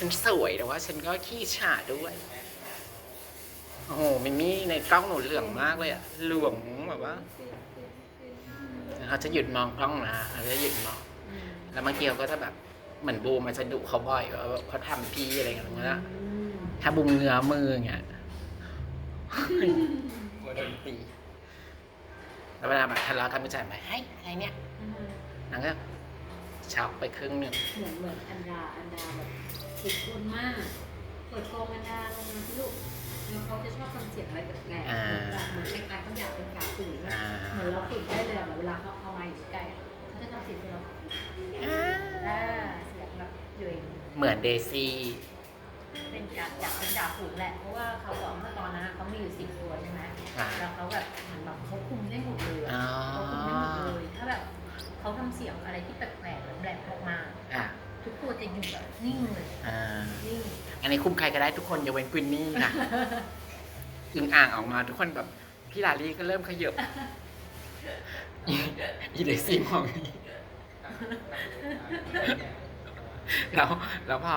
ฉันสวยแต่ว่า ฉันก็ขี้ฉาด้วย โอ้โหมิมี่ในกล้องหนูเหลืองมากเลยอะเหลืองแบบว่าเขาจะหยุดมองกล้องนะเขาจะหยุดมอง แล้วเมื่อกี้เขาก็จะแบบเหมือนบูมมันจะดุเขาบ่อยว่าเขาทำพี่อะไรอย่างเงี้ยถ้าบูมเงื้อมืออย่างเงี้ยกลัวโดนตีแล้วเวลาแบบทะเลาะกันผู้ชายมาให้ยอะไรเนี่ยนางก็ ช็อกไปครึ่งหนึ่งเหมือนเหมือนอันดาอันดาแบบติดคนมากเปิดกองอันดาลงมาที่ลูกแล้วเขาจะชอบทำเสียงอะไรแปลกๆเหมือนคล้ายๆเขาอยากเป็นกาฝืนอ่าเหมือนเราฝึกได้เลยอะแบบเวลาเขาเอามาอยู่ใกล้อะเขาจะทำเสียงที่เราอ่าเสียงแบบเยยเหมือนเดซี่เป็นจ่าอยากเป็นจ่าฝูงแหละเพราะว่าเขาบอกเมื่อตอนนั้นอะเขามีอยู่สิบตัวใช่ไหมอ่าแล้วเขาแบบเหมือนแบบเขาคุม ยงอะไรที่แปลกๆแบบแปลกออกมาอะทุกตัวจะอยู่แบบนิ่งเลยอ่านิ่งอันนี้คุมใครก็ได้ทุกคนยกเว้นควินนี่ค่ะอึงอ่างออกมาทุกคนแบบพี่ลาลี่ก็เริ่มขยับอีอีเดซี่มองอย่างนี้แล้วแล้วพอ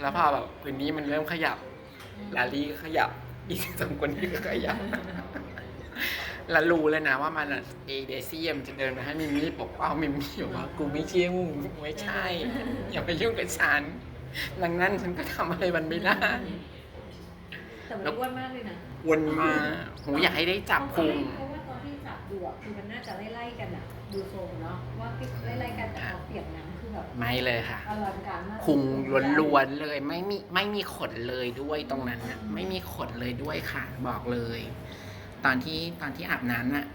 แล้วพอแบบควินนี่มันเริ่มขยับ ลาลี่ก็ขยับอีกสองคนนี้ก็ขยับ แล้วรู้เลยนะว่ามันอะเอเดซี่มันจะเดินไปให้มิมมี่ปกป้องมิมมี่บอกว่ากูไม่เชื่อมึงไม่ใช่ อย่าไปยุ่งกับฉัน ดังนั้นฉันก็ทำอะไรมันไม่ได้แต่มันอ้วนมากเลยนะวนมาหูอยากให้ได้จับพุงเพราะว่าตอนที่จับดูอะคือมันน่าจะไล่ๆกันอะดูทรงเนาะว่าไล่ๆกันแต่พอเปลี่ยนน้ำคือแบบไม่เลยค่ะอลังการมากพุงล้วนๆเลยไม่มีไม่มีขนเลยด้วยตรงนั้นน่ะไม่มีขนเลยด้วยค่ะ บอกเลย ตอนที่ตอนที่อาบน้ำน่ะ